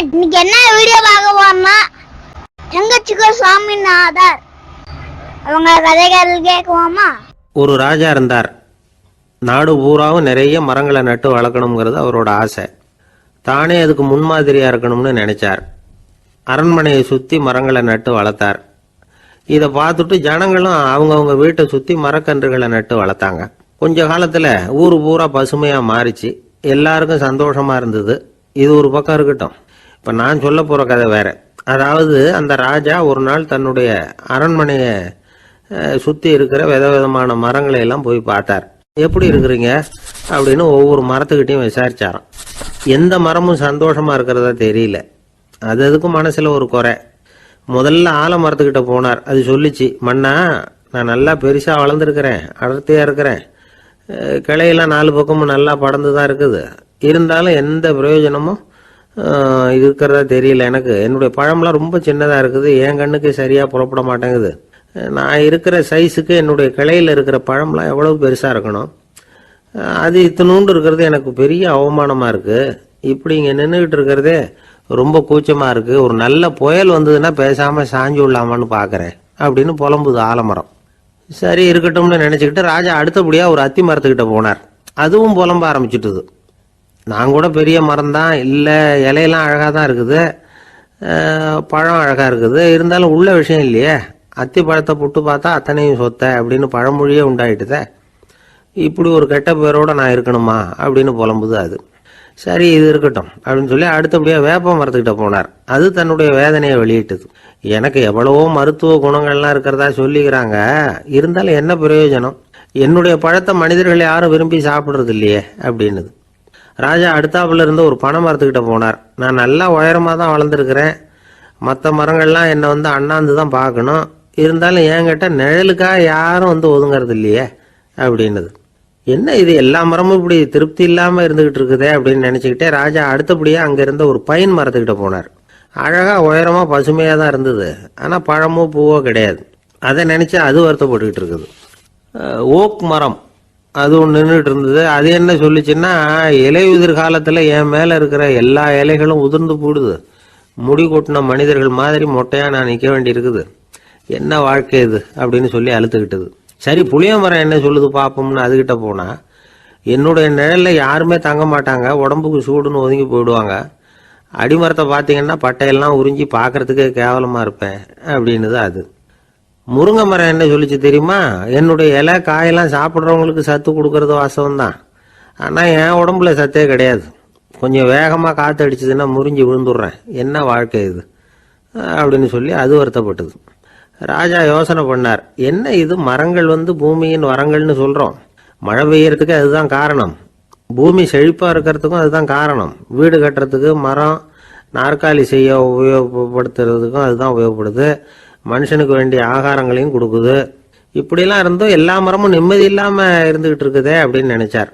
இன்னைக்கு என்ன வீடியோ பார்க்க போறோம்னா எங்கச்சிக்கோ சுவாமிநாதர். அவங்க கதைகள் கேட்குவோமா? ஒரு ராஜா இருந்தார். நாடு பூராவும் நிறைய மரங்களை நட்டு வளர்க்கணுங்கிறது அவரோட ஆசை. தானே அதுக்கு முன்மாதிரியாக இருக்கணும்னு நினைச்சார். அரண்மனையை சுற்றி மரங்களை நட்டு வளர்த்தார். இதை பார்த்துட்டு ஜனங்களும் அவங்கவுங்க வீட்டை சுற்றி மரக்கன்றுகளை நட்டு வளர்த்தாங்க. கொஞ்ச காலத்தில் ஊர் பூரா பசுமையாக மாறிச்சு. எல்லாருக்கும் சந்தோஷமா இருந்தது. இது ஒரு பக்கம் இருக்கட்டும். இப்போ நான் சொல்ல போகிற கதை வேறு. அதாவது அந்த ராஜா ஒரு நாள் தன்னுடைய அரண்மனையை சுற்றி இருக்கிற விதவிதமான மரங்களை எல்லாம் போய் பார்த்தார். எப்படி இருக்கிறீங்க? அப்படின்னு ஒவ்வொரு மரத்துக்கிட்டையும் விசாரிச்சாராம். எந்த மரமும் சந்தோஷமாக இருக்கிறதா தெரியல. அது அதுக்கும் மனசில் ஒரு குறை? முதல்ல ஆலமரத்துக்கிட்ட போனார். அது சொல்லிச்சு மண்ணா நான் நல்லா பெருசாக வளர்ந்துருக்கிறேன் அடர்த்தியாக இருக்கிறேன். கிளையெல்லாம் நாலு பக்கமும் நல்லா படர்ந்து தான் இருக்குது. இருந்தாலும் எந்த பிரயோஜனமும் இருக்கிறதா தெரியல எனக்கு. என்னுடைய பழம்லாம் ரொம்ப சின்னதாக இருக்குது. என் கண்ணுக்கு சரியாக புறப்பட மாட்டேங்குது. நான் இருக்கிற சைஸுக்கு என்னுடைய கிளையில் இருக்கிற பழம்லாம் எவ்வளவு பெருசாக இருக்கணும்? அது இத்தனூண்டு இருக்கிறது எனக்கு பெரிய அவமானமாக இருக்குது இப்படி இங்கே நின்றுக்கிட்டு இருக்கிறதே ரொம்ப கூச்சமாக இருக்குது ஒரு நல்ல புயல் வந்ததுன்னா பேசாமல் சாஞ்சு விடலாமான்னு பார்க்குறேன் அப்படின்னு புலம்புது ஆலமரம். சரி இருக்கட்டும்னு நினச்சிக்கிட்டு ராஜா அடுத்தபடியாக ஒரு அத்தி மரத்துக்கிட்ட போனார். அதுவும் புலம்ப ஆரம்பிச்சிட்டுது. நான் கூட பெரிய மரம் தான். இல்லை இலையெல்லாம் அழகாக தான் இருக்குது. பழம் அழகாக இருக்குது. இருந்தாலும் உள்ள விஷயம் இல்லையே. அத்தி பழத்தை புட்டு பார்த்தா அத்தனையும் சொத்த அப்படின்னு பழமொழியே உண்டாயிட்டுதே. இப்படி ஒரு கெட்ட பேரோடு நான் இருக்கணுமா அப்படின்னு புலம்புது அது. சரி இது இருக்கட்டும் அப்படின்னு சொல்லி அடுத்தபடியாக வேப்ப மரத்துக்கிட்ட போனார். அது தன்னுடைய வேதனையை வெளியிட்டது. எனக்கு எவ்வளவோ மருத்துவ குணங்கள்லாம் இருக்கிறதா சொல்லிக்கிறாங்க. இருந்தாலும் என்ன பிரயோஜனம்? என்னுடைய பழத்தை மனிதர்கள் யாரும் விரும்பி சாப்பிட்றது இல்லையே அப்படின்னுது. ராஜா அடுத்தாப்புல இருந்து ஒரு பனை மரத்துக்கிட்ட போனார். நான் நல்லா உயரமாக தான் வளர்ந்துருக்கிறேன். மற்ற மரங்கள்லாம் என்னை வந்து அண்ணாந்து தான் பார்க்கணும். இருந்தாலும் என்கிட்ட நிழலுக்காக யாரும் வந்து ஒதுங்கிறது இல்லையே அப்படின்னது. என்ன இது எல்லா மரமும் இப்படி திருப்தி இல்லாமல் இருந்துகிட்டு இருக்குதே அப்படின்னு நினச்சிக்கிட்டே ராஜா அடுத்தபடியாக அங்கே இருந்த ஒரு பைன் மரத்துக்கிட்ட போனார். அழகாக உயரமாக பசுமையாக தான் இருந்தது. ஆனால் பழமோ பூவோ கிடையாது. அதை நினச்சி அது வருத்தப்பட்டுக்கிட்டு இருக்குது. ஓக் மரம். அது ஒன்று நின்றுட்டு இருந்தது. அது என்ன சொல்லுச்சுன்னா இலையுதிர் காலத்தில் என் மேலே இருக்கிற எல்லா இலைகளும் உதிர்ந்து போடுது. முடி கொட்டின மனிதர்கள் மாதிரி மொட்டையாக நான் நிற்க வேண்டியிருக்குது. என்ன வாழ்க்கை இது? அப்படின்னு சொல்லி அழுத்துக்கிட்டது. சரி புளிய மரம் என்ன சொல்லுது பார்ப்போம்னு அதுகிட்ட போனால் என்னுடைய நிழலில் யாருமே தங்க மாட்டாங்க. உடம்புக்கு சூடுன்னு ஒதுங்கி போயிடுவாங்க. அடிமரத்தை பார்த்தீங்கன்னா பட்டையெல்லாம் உறிஞ்சி பார்க்கறதுக்கே கேவலமாக இருப்பேன். அப்படின்னுது அது. முருங்கை மரம் என்ன சொல்லிச்சு தெரியுமா? என்னுடைய இலை காயெல்லாம் சாப்பிட்றவங்களுக்கு சத்து கொடுக்கறது வாசம் தான் ஆனால் என் உடம்புல சத்தே கிடையாது. கொஞ்சம் வேகமாக காற்று அடிச்சதுன்னா முறிஞ்சு விழுந்துடுறேன். என்ன வாழ்க்கை இது? அப்படின்னு சொல்லி அது வருத்தப்பட்டது. ராஜா யோசனை பண்ணார். என்ன இது? மரங்கள் வந்து பூமியின் வரங்கள்னு சொல்கிறோம் மழை பெய்யறதுக்கு அதுதான் காரணம். பூமி செழிப்பாக இருக்கிறதுக்கும் அதுதான் காரணம். வீடு கட்டுறதுக்கு மரம் நாற்காலி செய்ய உபயோகப்படுத்துறதுக்கும் அதுதான் உபயோகப்படுது. மனுஷனுக்கு வேண்டிய ஆகாரங்களையும் கொடுக்குது. இப்படிலாம் இருந்தும் எல்லா மரமும் நிம்மதி இல்லாமல் இருந்துகிட்டு இருக்குதே அப்படின்னு நினைச்சார்.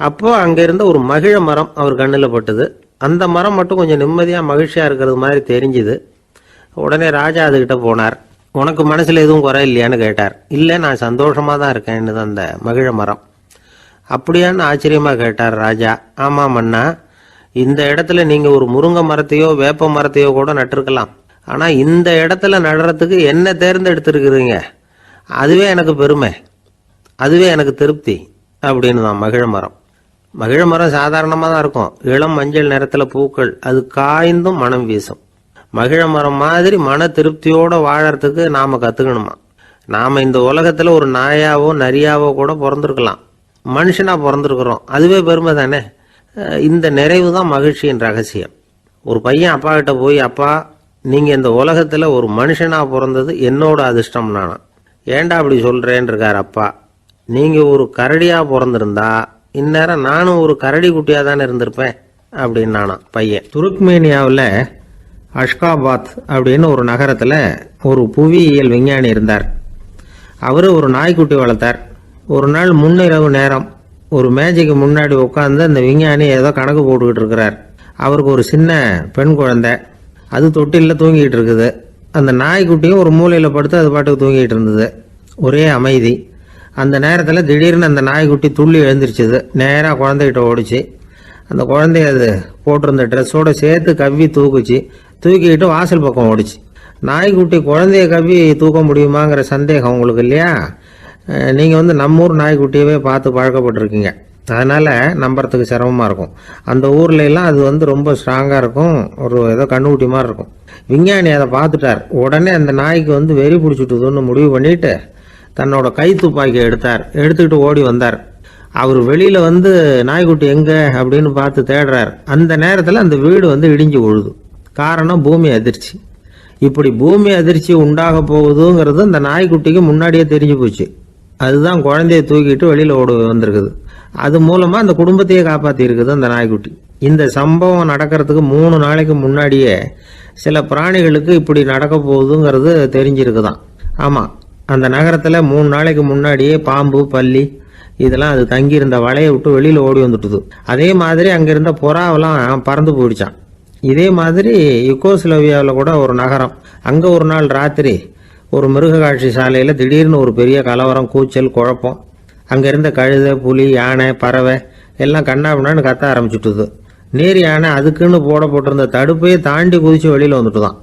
அப்போ அங்கே இருந்த ஒரு மகிழ மரம் அவர் கண்ணில் பட்டது. அந்த மரம் மட்டும் கொஞ்சம் நிம்மதியாக மகிழ்ச்சியாக இருக்கிறது மாதிரி தெரிஞ்சுது. உடனே ராஜா அதுகிட்ட போனார். உனக்கு மனசில் எதுவும் குறை இல்லையான்னு கேட்டார். இல்லை நான் சந்தோஷமாக தான் இருக்கேன்னு அந்த மகிழ மரம். அப்படியான்னு ஆச்சரியமாக கேட்டார் ராஜா. ஆமாம் அண்ணா. இந்த இடத்துல நீங்கள் ஒரு முருங்கை மரத்தையோ வேப்ப மரத்தையோ கூட நட்டிருக்கலாம். ஆனால் இந்த இடத்துல நடுறதுக்கு என்ன தேர்ந்தெடுத்துருக்குறீங்க? அதுவே எனக்கு பெருமை. அதுவே எனக்கு திருப்தி அப்படின்னு தான் மகிழ மரம். மகிழ மரம் சாதாரணமாக தான் இருக்கும். இளம் மஞ்சள் நிறத்தில் பூக்கள் அது காய்ந்தும் மனம் வீசும். மகிழ மரம் மாதிரி மன திருப்தியோடு வாழறதுக்கு நாம் கற்றுக்கணுமா நாம் இந்த உலகத்தில் ஒரு நாயாவோ நரியாவோ கூட பிறந்திருக்கலாம். மனுஷனாக பிறந்திருக்கிறோம். அதுவே பெருமை தானே? இந்த நிறைவு தான் மகிழ்ச்சியின் ரகசியம். ஒரு பையன் அப்பா கிட்ட போய் அப்பா நீங்கள் இந்த உலகத்தில் ஒரு மனுஷனாக பிறந்தது என்னோட அதிர்ஷ்டம் நானா. ஏன்டா அப்படி சொல்கிறேன் இருக்கார் அப்பா. நீங்கள் ஒரு கரடியாக பிறந்திருந்தா இந்நேரம் நானும் ஒரு கரடி குட்டியாக தானே இருந்திருப்பேன் அப்படின்னு நானா பையன். துருக்மேனியாவில் அஷ்காபாத் அப்படின்னு ஒரு நகரத்தில் ஒரு புவியியல் விஞ்ஞானி இருந்தார். அவர் ஒரு நாய்க்குட்டி வளர்த்தார். ஒரு நாள் முன்னிரவு நேரம் ஒரு மேஜைக்கு முன்னாடி உட்காந்து அந்த விஞ்ஞானி ஏதோ கணக்கு போட்டுக்கிட்டு இருக்கிறார். அவருக்கு ஒரு சின்ன பெண் குழந்தை. அது தொட்டிலில் தூங்கிட்டு இருக்குது அந்த நாய்க்குட்டியும் ஒரு மூலையில் படுத்து அது பாட்டுக்கு தூங்கிட்டு இருந்தது ஒரே அமைதி. அந்த நேரத்தில் திடீர்னு அந்த நாய்க்குட்டி துள்ளி எழுந்திருச்சுது. நேராக குழந்தைகிட்ட ஓடிச்சு. அந்த குழந்தைய அது போட்டிருந்த ட்ரெஸ்ஸோடு சேர்த்து கவ்வி தூக்குச்சு. தூக்கிக்கிட்டு வாசல் பக்கம் ஓடிச்சு. நாய்க்குட்டி குழந்தைய கவ்வி தூக்க முடியுமாங்கிற சந்தேகம் உங்களுக்கு இல்லையா? நீங்கள் வந்து நம்ம ஊர் நாய்க்குட்டியவே பார்த்து பழக்கப்பட்டிருக்கீங்க. அதனால் நம்புறதுக்கு சிரமமாக இருக்கும். அந்த ஊர்ல அது வந்து ரொம்ப ஸ்ட்ராங்காக இருக்கும். ஒரு ஏதோ கண்ணுக்குட்டி மாதிரி இருக்கும். விஞ்ஞானி அதை பார்த்துட்டார். உடனே அந்த நாய்க்கு வந்து வெறி பிடிச்சிட்டுதுன்னு முடிவு பண்ணிட்டு தன்னோட கை துப்பாக்கி எடுத்தார். எடுத்துக்கிட்டு ஓடி வந்தார். அவர் வெளியில் வந்து நாய்க்குட்டி எங்கே? அப்படின்னு பார்த்து தேடுறார். அந்த நேரத்தில் அந்த வீடு வந்து இடிஞ்சு விழுது. காரணம் பூமி அதிர்ச்சி. இப்படி பூமி அதிர்ச்சி உண்டாக போகுதுங்கிறது அந்த நாய்க்குட்டிக்கு முன்னாடியே தெரிஞ்சு போச்சு. அதுதான் குழந்தைய தூக்கிட்டு வெளியில் ஓடு வந்திருக்குது. அது மூலமாக அந்த குடும்பத்தையே காப்பாற்றி இருக்குது அந்த நாய்க்குட்டி. இந்த சம்பவம் நடக்கிறதுக்கு மூணு நாளைக்கு முன்னாடியே சில பிராணிகளுக்கு இப்படி நடக்க போகுதுங்கிறது தெரிஞ்சிருக்குதான். ஆமாம் அந்த நகரத்தில் மூணு நாளைக்கு முன்னாடியே பாம்பு பல்லி இதெல்லாம் அது தங்கியிருந்த வலையை விட்டு வெளியில் ஓடி வந்துட்டுது. அதே மாதிரி அங்கே இருந்த புறாவெல்லாம் பறந்து போயிடுச்சான் இதே மாதிரி யுகோஸ்லோவியாவில் கூட ஒரு நகரம். அங்கே ஒரு நாள் ராத்திரி ஒரு மிருக காட்சி சாலையில் திடீர்னு ஒரு பெரிய கலவரம் கூச்சல் குழப்பம். அங்கே இருந்த கழுதை புலி யானை பறவை எல்லாம் கண்ணாபின்னான்னு கத்த ஆரம்பிச்சுட்டுது. நேர் யானை அதுக்குன்னு போடப்பட்டிருந்த தடுப்பையே தாண்டி குதிச்சு வந்துட்டு தான்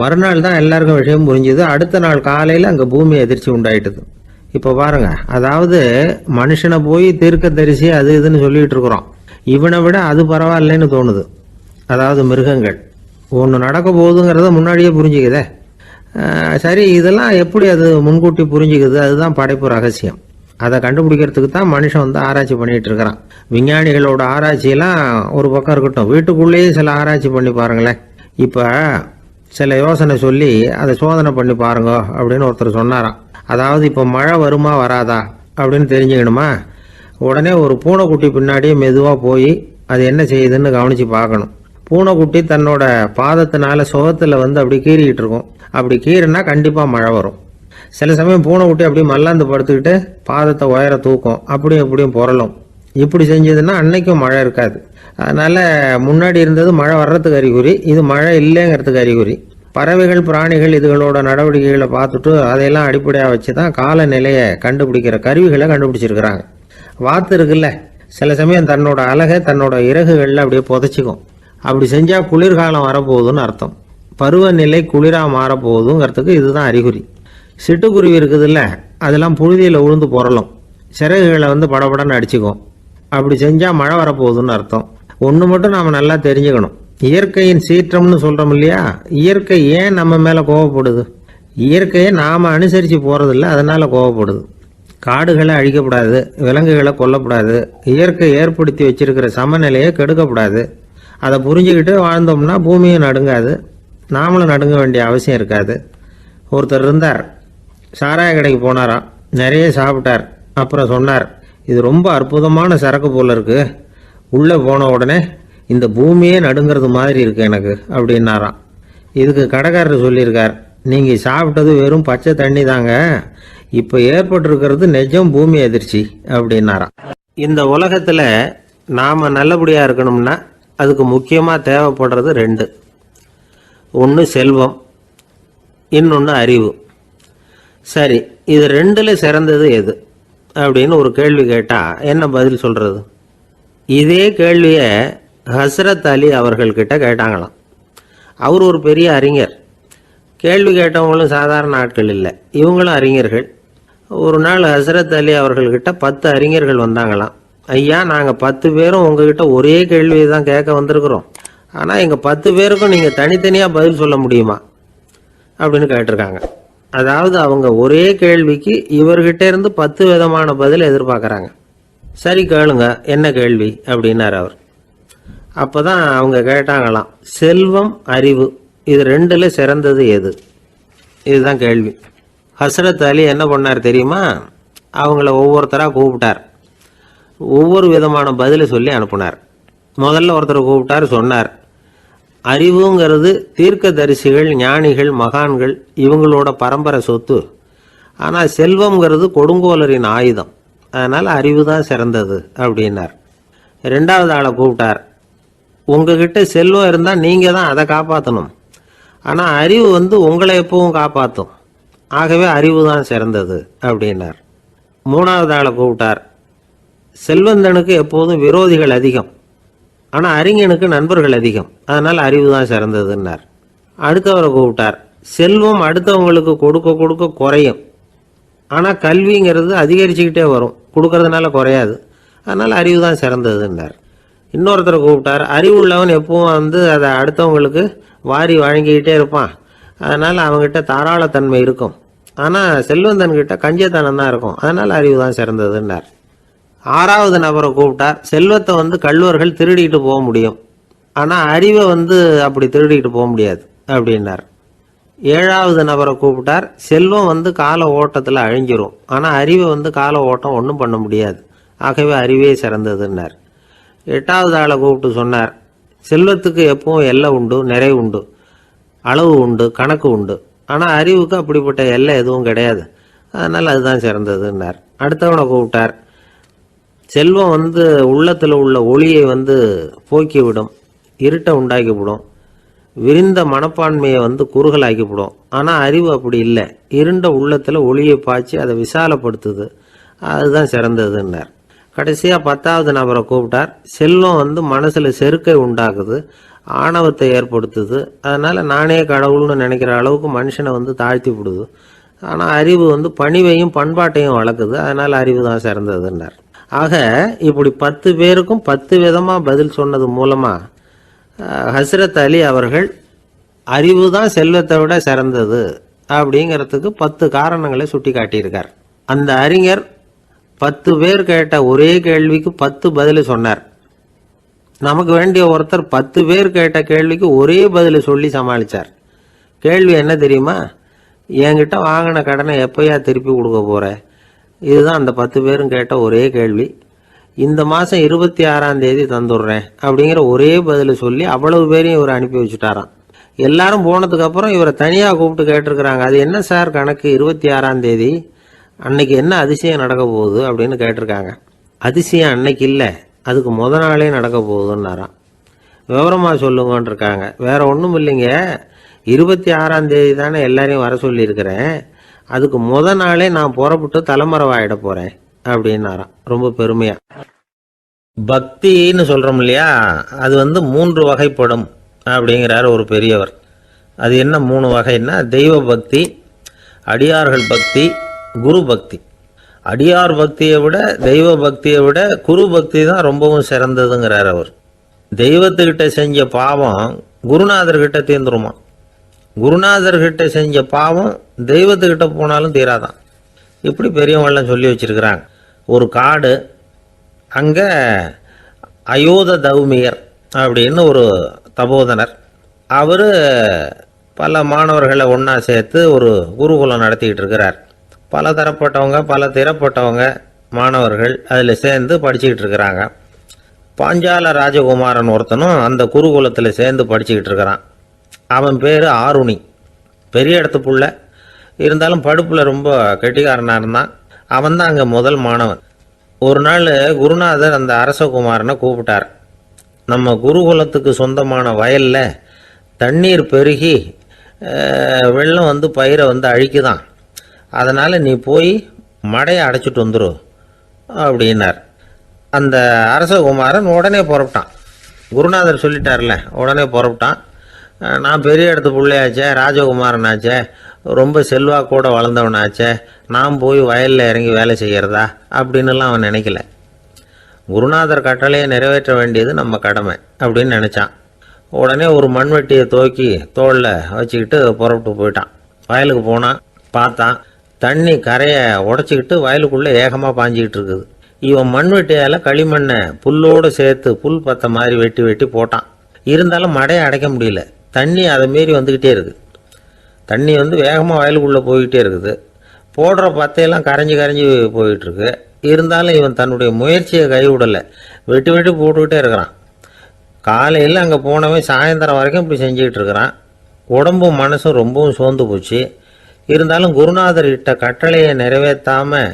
மறுநாள் தான் எல்லாருக்கும் விஷயம் புரிஞ்சுது. அடுத்த நாள் காலையில் அங்கே பூமி எதிர்ச்சி உண்டாயிட்டுது. இப்போ பாருங்க அதாவது மனுஷனை போய் தீர்க்க தரிசி அது இதுன்னு சொல்லிட்டு இருக்கிறோம். இவனை விட அது பரவாயில்லைன்னு தோணுது. அதாவது மிருகங்கள். ஒன்று நடக்க போகுதுங்கிறத முன்னாடியே புரிஞ்சுக்குதே. சரி இதெல்லாம் எப்படி அது முன்கூட்டி புரிஞ்சுக்குது? அதுதான் படைப்பு ரகசியம். அதை கண்டுபிடிக்கிறதுக்கு தான் மனுஷன் வந்து ஆராய்ச்சி பண்ணிட்டு இருக்கிறான். விஞ்ஞானிகளோட ஆராய்ச்சியெல்லாம் ஒரு பக்கம் இருக்கட்டும். வீட்டுக்குள்ளேயே சில ஆராய்ச்சி பண்ணி பாருங்களேன். இப்போ சில யோசனை சொல்லி அதை சோதனை பண்ணி பாருங்க அப்படின்னு ஒருத்தர் சொன்னாராம். அதாவது இப்போ மழை வருமா வராதா அப்படின்னு தெரிஞ்சுக்கணுமா? உடனே ஒரு பூனைக்குட்டி பின்னாடியே மெதுவாக போய் அது என்ன செய்யுதுன்னு கவனித்து பார்க்கணும். பூனைக்குட்டி தன்னோட பாதத்தினால சுகத்தில் வந்து அப்படி கீறிக்கிட்டு இருக்கும். அப்படி கீறினா கண்டிப்பாக மழை வரும். சில சமயம் பூனை விட்டு அப்படியே மல்லாந்து படுத்துக்கிட்டு பாதத்தை உயர தூக்கும். அப்படியும் இப்படியும் புரளும் இப்படி செஞ்சதுன்னா அன்னைக்கும் மழை இருக்காது. அதனால் முன்னாடி இருந்தது மழை வர்றதுக்கு அறிகுறி இது மழை இல்லைங்கிறதுக்கு அறிகுறி. பறவைகள் பிராணிகள் இதுகளோட நடவடிக்கைகளை பார்த்துட்டு அதையெல்லாம் அடிப்படையாக வச்சு தான் காலநிலையை கண்டுபிடிக்கிற கருவிகளை கண்டுபிடிச்சிருக்கிறாங்க. வாத்து இருக்குல்ல சில சமயம் தன்னோட அழகை தன்னோட இறகுகளில் அப்படியே புதைச்சிக்கும். அப்படி செஞ்சால் குளிர்காலம் வரப்போகுதுன்னு அர்த்தம். பருவநிலை குளிராக மாறப்போகுதுங்கிறதுக்கு இதுதான் அறிகுறி. சிட்டுக்குருவி இருக்குதுல்ல அதெல்லாம் புழுதியில் உளுந்து புரளும் சிறகுகளை வந்து படபடன்னு அடிச்சுக்கும். அப்படி செஞ்சால் மழை வரப்போகுதுன்னு அர்த்தம். ஒன்று மட்டும் நாம் நல்லா தெரிஞ்சுக்கணும். இயற்கையின் சீற்றம்னு சொல்கிறோம் இல்லையா? இயற்கை ஏன் நம்ம மேலே கோவப்படுது? இயற்கையை நாம் அனுசரித்து போகிறதில்ல அதனால் கோவப்படுது. காடுகளை அழிக்கப்படாது விலங்குகளை கொல்லக்கூடாது இயற்கை ஏற்படுத்தி வச்சிருக்கிற சமநிலையை கெடுக்கக்கூடாது அதை புரிஞ்சுக்கிட்டு வாழ்ந்தோம்னா பூமியும் நடுங்காது. நாமளும் நடுங்க வேண்டிய அவசியம் இருக்காது. ஒருத்தர் இருந்தார். சாராய கடைக்கு போனாராம் நிறைய சாப்பிட்டார். அப்புறம் சொன்னார் இது ரொம்ப அற்புதமான சரக்கு போல இருக்கு. உள்ளே போன உடனே இந்த பூமியே நடுங்கிறது மாதிரி இருக்கு எனக்கு அப்படின்னாராம் இதுக்கு கடைக்காரர் சொல்லியிருக்கார் நீங்கள் சாப்பிட்டது வெறும் பச்சை தண்ணி தாங்க. இப்போ ஏற்பட்டிருக்கிறது நிஜம் பூமி அதிர்ச்சி அப்படின்னாராம் இந்த உலகத்தில் நாம் நல்லபடியாக இருக்கணும்னா அதுக்கு முக்கியமாக தேவைப்படுறது ரெண்டு. ஒன்று செல்வம் இன்னொன்று அறிவு. சரி இது ரெண்டில் சிறந்தது எது? அப்படின்னு ஒரு கேள்வி கேட்டால் என்ன பதில் சொல்கிறது இதே கேள்வியை ஹஸ்ரத் அலி அவர்கள்கிட்ட கேட்டாங்களாம். அவர் ஒரு பெரிய அறிஞர். கேள்வி கேட்டவங்களும் சாதாரண ஆட்கள் இல்லை. இவங்களும் அறிஞர்கள். ஒரு நாள் ஹசரத் அலி அவர்கள்கிட்ட பத்து அறிஞர்கள் வந்தாங்களாம். ஐயா நாங்கள் பத்து பேரும் உங்ககிட்ட ஒரே கேள்வியை தான் கேட்க வந்திருக்கிறோம். ஆனால் எங்கள் பத்து பேருக்கும் நீங்கள் தனித்தனியாக பதில் சொல்ல முடியுமா? அப்படின்னு கேட்டிருக்காங்க. அதாவது அவங்க ஒரே கேள்விக்கு இவர்கிட்ட இருந்து பத்து விதமான பதில் எதிர்பார்க்குறாங்க. சரி கேளுங்க என்ன கேள்வி? அப்படின்னார் அவர். அப்போ தான் அவங்க கேட்டாங்களாம் செல்வம் அறிவு இது ரெண்டில் சிறந்தது எது? இதுதான் கேள்வி. ஹசரத் அலி என்ன பண்ணார் தெரியுமா? அவங்கள ஒவ்வொருத்தராக கூப்பிட்டார். ஒவ்வொரு விதமான பதிலை சொல்லி அனுப்புனார். முதல்ல ஒருத்தர் கூப்பிட்டார் சொன்னார். அறிவுங்கிறது தீர்க்கதரிசிகள் ஞானிகள் மகான்கள் இவங்களோட பரம்பரை சொத்து. ஆனால் செல்வம்ங்கிறது கொடுங்கோலரின் ஆயுதம். அதனால் அறிவு தான் சிறந்தது அப்படின்னார். ரெண்டாவது ஆளை கூப்பிட்டார். உங்ககிட்ட செல்வம் இருந்தால் நீங்கள் தான் அதை காப்பாற்றணும் ஆனால் அறிவு வந்து உங்களை எப்பவும் காப்பாற்றும் ஆகவே அறிவு தான் சிறந்தது அப்படின்னார். மூணாவது ஆளை கூப்பிட்டார். செல்வந்தனுக்கு எப்போதும் விரோதிகள் அதிகம். ஆனால் அறிஞனுக்கு நண்பர்கள் அதிகம். அதனால் அறிவு தான் சிறந்ததுன்னார். அடுத்தவரை கூப்பிட்டார். செல்வம் அடுத்தவங்களுக்கு கொடுக்க கொடுக்க குறையும். ஆனால் கல்விங்கிறது அதிகரிச்சுக்கிட்டே வரும். கொடுக்கறதுனால குறையாது. அதனால் அறிவு தான் சிறந்ததுன்னார். இன்னொருத்தரை கூப்பிட்டார். அறிவுள்ளவன் எப்பவும் வந்து அதை அடுத்தவங்களுக்கு வாரி வழங்கிக்கிட்டே இருப்பான். அதனால் அவங்ககிட்ட தாராளத்தன்மை இருக்கும். ஆனால் செல்வந்தன்கிட்ட கஞ்சத்தனம் தான் இருக்கும். அதனால் அறிவு தான் சிறந்ததுன்னார். ஆறாவது நபரை கூப்பிட்டார். செல்வத்தை வந்து கல்லூர்கள் திருடிட்டு போக முடியும். ஆனால் அறிவை வந்து அப்படி திருடிக்கிட்டு போக முடியாது அப்படின்னார். ஏழாவது நபரை கூப்பிட்டார். செல்வம் வந்து கால ஓட்டத்தில் அழிஞ்சிரும். ஆனால் அறிவை வந்து கால ஓட்டம் ஒன்றும் பண்ண முடியாது. ஆகவே அறிவே சிறந்ததுன்னார். எட்டாவது ஆளை கூப்பிட்டு சொன்னார். செல்வத்துக்கு எப்பவும் எல்லை உண்டு நிறை உண்டு அளவு உண்டு கணக்கு உண்டு. ஆனால் அறிவுக்கு அப்படிப்பட்ட எல்லை எதுவும் கிடையாது. அதனால் அதுதான் சிறந்ததுன்னார். அடுத்தவனை கூப்பிட்டார். செல்வம் வந்து உள்ளத்தில் உள்ள ஒளியை வந்து போக்கிவிடும். இருட்டை உண்டாக்கிவிடும் விரிந்த மனப்பான்மையை வந்து குறுகலாக்கிவிடும் ஆனால் அறிவு அப்படி இல்லை. இருண்ட உள்ளத்தில் ஒளியை பாய்ச்சி அதை விசாலப்படுத்துது. அதுதான் சிறந்ததுன்னார். கடைசியாக பத்தாவது நபரை கூப்பிட்டார். செல்வம் வந்து மனசில் செருக்கை உண்டாக்குது. ஆணவத்தை ஏற்படுத்துது. அதனால் நானே கடவுள்னு நினைக்கிற அளவுக்கு மனுஷனை வந்து தாழ்த்தி விடுது. ஆனால் அறிவு வந்து பணிவையும் பண்பாட்டையும் வளர்க்குது. அதனால் அறிவு தான் சிறந்ததுன்னார். ஆக இப்படி பத்து பேருக்கும் பத்து விதமாக பதில் சொன்னது மூலமாக ஹஸ்ரத் அலி அவர்கள் அறிவு தான் செல்வத்தை விட சிறந்தது அப்படிங்கிறதுக்கு பத்து காரணங்களை சுட்டி காட்டியிருக்கார் அந்த அறிஞர் பத்து பேர் கேட்ட ஒரே கேள்விக்கு பத்து பதில் சொன்னார். நமக்கு வேண்டிய ஒருத்தர் பத்து பேர் கேட்ட கேள்விக்கு ஒரே பதில் சொல்லி சமாளித்தார் கேள்வி என்ன தெரியுமா? என்கிட்ட வாங்கின கடனை எப்பயா திருப்பி கொடுக்க போகிற இதுதான் அந்த பத்து பேரும் கேட்ட ஒரே கேள்வி. இந்த மாதம் இருபத்தி ஆறாம் தேதி தந்துடுறேன் அப்படிங்கிற ஒரே பதில் சொல்லி அவ்வளவு பேரையும் இவர் அனுப்பி வச்சுட்டாராம். எல்லாரும் போனதுக்கப்புறம் இவரை தனியாக கூப்பிட்டு கேட்டிருக்கிறாங்க. அது என்ன சார் கணக்கு? இருபத்தி ஆறாம் தேதி. அன்னைக்கு என்ன அதிசயம் நடக்க போகுது அப்படின்னு கேட்டிருக்காங்க. அதிசயம் அன்னைக்கு இல்லை. அதுக்கு முத நாளே நடக்க போகுதுன்னாராம். விவரமாக சொல்லுங்கன்னு இருக்காங்க வேற ஒன்றும் இல்லைங்க. இருபத்தி ஆறாம் தேதி தானே எல்லாரையும் வர சொல்லியிருக்கிறேன். அதுக்கு முத நாளே நான் புறப்பட்டு தலைமறைவாயிட போகிறேன் அப்படின்னாராம். ரொம்ப பெருமையா. பக்தின்னு சொல்கிறோம் இல்லையா? அது வந்து மூன்று வகைப்படும் அப்படிங்கிறார் ஒரு பெரியவர். அது என்ன மூணு வகைன்னா தெய்வ பக்தி அடியார்கள் பக்தி குரு பக்தி. அடியார் பக்தியை விட தெய்வ பக்தியை விட குரு பக்தி தான் ரொம்பவும் சிறந்ததுங்கிறார் அவர். தெய்வத்துக்கிட்ட செஞ்ச பாவம் குருநாதர்கிட்ட தீர்ந்துருமா? குருநாதர்கிட்ட செஞ்ச பாவம் தெய்வத்துக்கிட்ட போனாலும் தீராதான். இப்படி பெரியவங்களாம் சொல்லி வச்சிருக்கிறாங்க. ஒரு காடு அங்கே அயோத தௌமியர் அப்படின்னு ஒரு தபோதனர். அவர் பல மாணவர்களை ஒன்றா சேர்த்து ஒரு குருகுலம் நடத்திக்கிட்டு இருக்கிறார். பல தரப்பட்டவங்க பல திறப்பட்டவங்க மாணவர்கள் அதில் சேர்ந்து படிச்சுக்கிட்டு இருக்கிறாங்க. பாஞ்சால ராஜகுமாரன் ஒருத்தனும் அந்த குருகுலத்தில் சேர்ந்து படிச்சுக்கிட்டு இருக்கிறான். அவன் பேர் ஆருணி. பெரிய இடத்து புள்ள. இருந்தாலும் படுப்பில் ரொம்ப கெட்டிக்காரனாக இருந்தான். அவன் தான் அங்கே முதல் மாணவன். ஒரு நாள் குருநாதர் அந்த அரசகுமாரனை கூப்பிட்டார். நம்ம குருகுலத்துக்கு சொந்தமான வயல்ல தண்ணீர் பெருகி வெள்ளம் வந்து பயிரை வந்து அழிக்குதான். அதனால் நீ போய் மடையை அடைச்சிட்டு வந்துரு அப்படின்னார். அந்த அரசகுமாரன் உடனே புறப்பட்டான். குருநாதர் சொல்லிட்டார்ல உடனே புறப்பட்டான். நான் பெரிய இடத்து பிள்ளையாச்சே ராஜகுமாரனாச்சே ரொம்ப செல்வாக்கூட வளர்ந்தவனாச்சே நான் போய் வயலில் இறங்கி வேலை செய்கிறதா அப்படின்னுலாம் அவன் நினைக்கல. குருநாதர் கட்டளையை நிறைவேற்ற வேண்டியது நம்ம கடமை அப்படின்னு நினச்சான். உடனே ஒரு மண்வெட்டியை தோக்கி தோளில் வச்சுக்கிட்டு புறப்பட்டு போயிட்டான். வயலுக்கு போனான் பார்த்தான் தண்ணி கரையை உடச்சிக்கிட்டு வயலுக்குள்ளே ஏகமாக பாஞ்சிக்கிட்டு இருக்குது. இவன் மண்வெட்டியால் களிமண்ணை புல்லோடு சேர்த்து புல் பத்த மாதிரி வெட்டி வெட்டி போட்டான். இருந்தாலும் மடையை அடைக்க முடியல. தண்ணி அதை மீறி வந்துக்கிட்டே இருக்குது. தண்ணி வந்து வேகமாக வயலுக்குள்ளே போய்கிட்டே இருக்குது. போடுற பத்தையெல்லாம் கரைஞ்சி கரைஞ்சி போயிட்டுருக்கு. இருந்தாலும் இவன் தன்னுடைய முயற்சியை கைவிடலை. வெட்டி வெட்டி போட்டுக்கிட்டே இருக்கிறான். காலையில் அங்கே போனவன் சாயந்தரம் வரைக்கும் இப்படி செஞ்சுக்கிட்டு இருக்கிறான். உடம்பும் மனசும் ரொம்பவும் சோர்ந்து போச்சு. இருந்தாலும் குருநாதர் இட்ட கட்டளையை நிறைவேற்றாமல்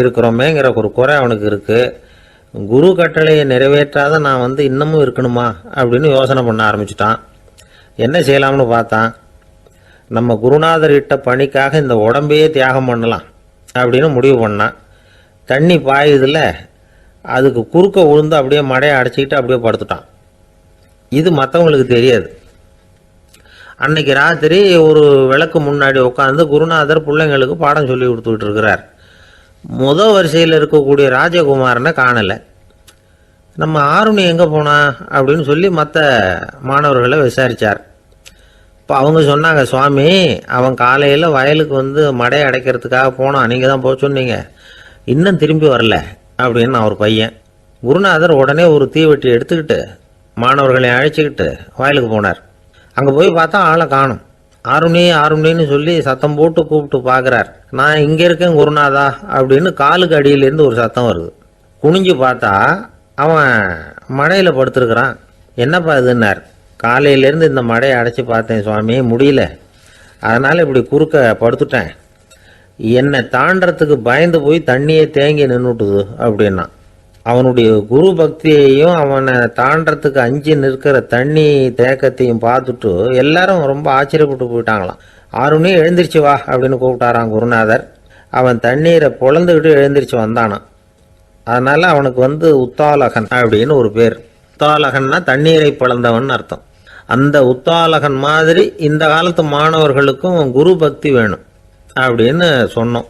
இருக்கிறோமேங்கிற ஒரு குறை அவனுக்கு இருக்குது குரு கட்டளையை நிறைவேற்றாத நான் வந்து இன்னமும் இருக்கணுமா அப்படின்னு யோசனை பண்ண ஆரம்பிச்சிட்டான். என்ன செய்யலாம்னு பார்த்தான். நம்ம குருநாதர் இட்ட பணிக்காக இந்த உடம்பையே தியாகம் பண்ணலாம் அப்படின்னு முடிவு பண்ணான். தண்ணி பாயுதில்ல அதுக்கு குறுக்க விழுந்து அப்படியே மடையை அடைச்சிக்கிட்டு அப்படியே படுத்துட்டான். இது மற்றவங்களுக்கு தெரியாது. அன்னைக்கு ராத்திரி ஒரு விளக்கு முன்னாடி உட்காந்து குருநாதர் பிள்ளைங்களுக்கு பாடம் சொல்லி கொடுத்துக்கிட்டு இருக்கிறார் முத வரிசையில் இருக்கக்கூடிய ராஜகுமாரனை காணலை. நம்ம ஆருணி எங்கே போனா அப்படின்னு சொல்லி மற்ற மாணவர்களை விசாரித்தார் இப்போ அவங்க சொன்னாங்க சுவாமி அவன் காலையில் வயலுக்கு வந்து மடை அடைக்கிறதுக்காக போனான். நீங்கள் தான் போக சொன்னீங்க. இன்னும் திரும்பி வரல அப்படின்னு அவர் பையன். குருநாதர் உடனே ஒரு தீவெட்டி எடுத்துக்கிட்டு மாணவர்களை அழைச்சிக்கிட்டு வயலுக்கு போனார். அங்கே போய் பார்த்தா ஆளை காணும். ஆருணி ஆருணின்னு சொல்லி சத்தம் போட்டு கூப்பிட்டு பார்க்குறார். நான் இங்கே இருக்கேன் குருநாதா அப்படின்னு காலுக்கு அடியிலேருந்து ஒரு சத்தம் வருது. குனிஞ்சு பார்த்தா அவன் மடையில் படுத்துருக்குறான். என்னப்பா இதுன்னார்? காலையிலேருந்து இந்த மடையை அடைச்சி பார்த்தேன் சுவாமி. முடியல. அதனால் இப்படி குறுக்க படுத்துட்டேன். என்னை தாண்டறதுக்கு பயந்து போய் தண்ணியே தேங்கி நின்றுட்டுது அப்படின்னா. அவனுடைய குரு பக்தியையும் அவனை தாண்டறதுக்கு அஞ்சு நிற்கிற தண்ணி தேக்கத்தையும் பார்த்துட்டு எல்லாரும் ரொம்ப ஆச்சரியப்பட்டு போயிட்டாங்களாம். ஆறுனே எழுந்திரிச்சு வா அப்படின்னு கூப்பிட்டாராம் குருநாதர். அவன் தண்ணீரை பொழந்துக்கிட்டு எழுந்திரிச்சு வந்தானான் அதனால் அவனுக்கு வந்து உத்தாலகன் அப்படின்னு ஒரு பேர். உத்தாலகன்னா தண்ணீரை பிளந்தவன் அர்த்தம். அந்த உத்தாலகன் மாதிரி இந்த காலத்து மாணவர்களுக்கும் குரு பக்தி வேணும் அப்படின்னு சொன்னோம்.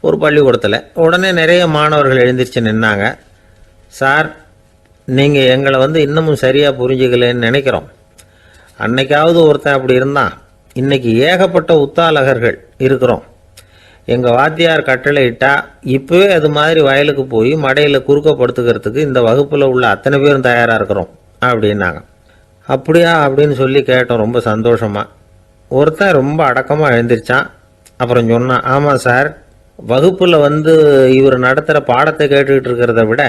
ஒரு பள்ளிக்கூடத்தில். உடனே நிறைய மாணவர்கள் எழுந்திருச்சு நின்னாங்க. சார் நீங்கள் எங்களை வந்து இன்னமும் சரியாக புரிஞ்சுக்கலன்னு நினைக்கிறோம். அன்னைக்காவது ஒருத்தன் அப்படி இருந்தான். இன்றைக்கி ஏகப்பட்ட உத்தாலகர்கள் இருக்கிறோம். எங்கள் வாத்தியார் கட்டளை இட்டால் இப்போவே அது மாதிரி வயலுக்கு போய் மடையில் குறுக்கப்படுத்துக்கிறதுக்கு இந்த வகுப்பில் உள்ள அத்தனை பேரும் தயாராக இருக்கிறோம். அப்படின்னாங்க. அப்படியா அப்படின்னு சொல்லி கேட்டோம் ரொம்ப சந்தோஷமாக ஒருத்தன் ரொம்ப அடக்கமாக எழுந்திரிச்சான். அப்புறம் சொன்னான் ஆமாம் சார் வகுப்பில் வந்து இவர் நடத்துகிற பாடத்தை கேட்டுக்கிட்டு இருக்கிறத விட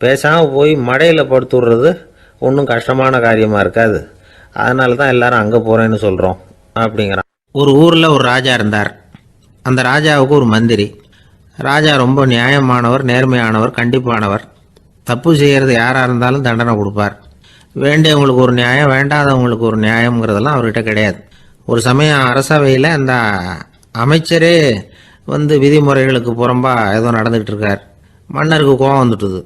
பேசாமல் போய் மடையில் படுத்துடுறது ஒன்றும் கஷ்டமான காரியமாக இருக்காது. அதனால தான் எல்லாரும் அங்கே போகிறேன்னு சொல்கிறோம் அப்படிங்கிறான். ஒரு ஊரில் ஒரு ராஜா இருந்தார். அந்த ராஜாவுக்கு ஒரு மந்திரி. ராஜா ரொம்ப நியாயமானவர் நேர்மையானவர் கண்டிப்பானவர். தப்பு செய்கிறது யாராக இருந்தாலும் தண்டனை கொடுப்பார். வேண்டியவங்களுக்கு ஒரு நியாயம் வேண்டாதவங்களுக்கு ஒரு நியாயம்ங்கிறதெல்லாம் அவர்கிட்ட கிடையாது. ஒரு சமயம் அரசவையில் அந்த அமைச்சரே வந்து விதிமுறைகளுக்கு புறம்பாக ஏதோ நடந்துகிட்டு இருக்கார். மன்னருக்கு கோவம் வந்துட்டுது.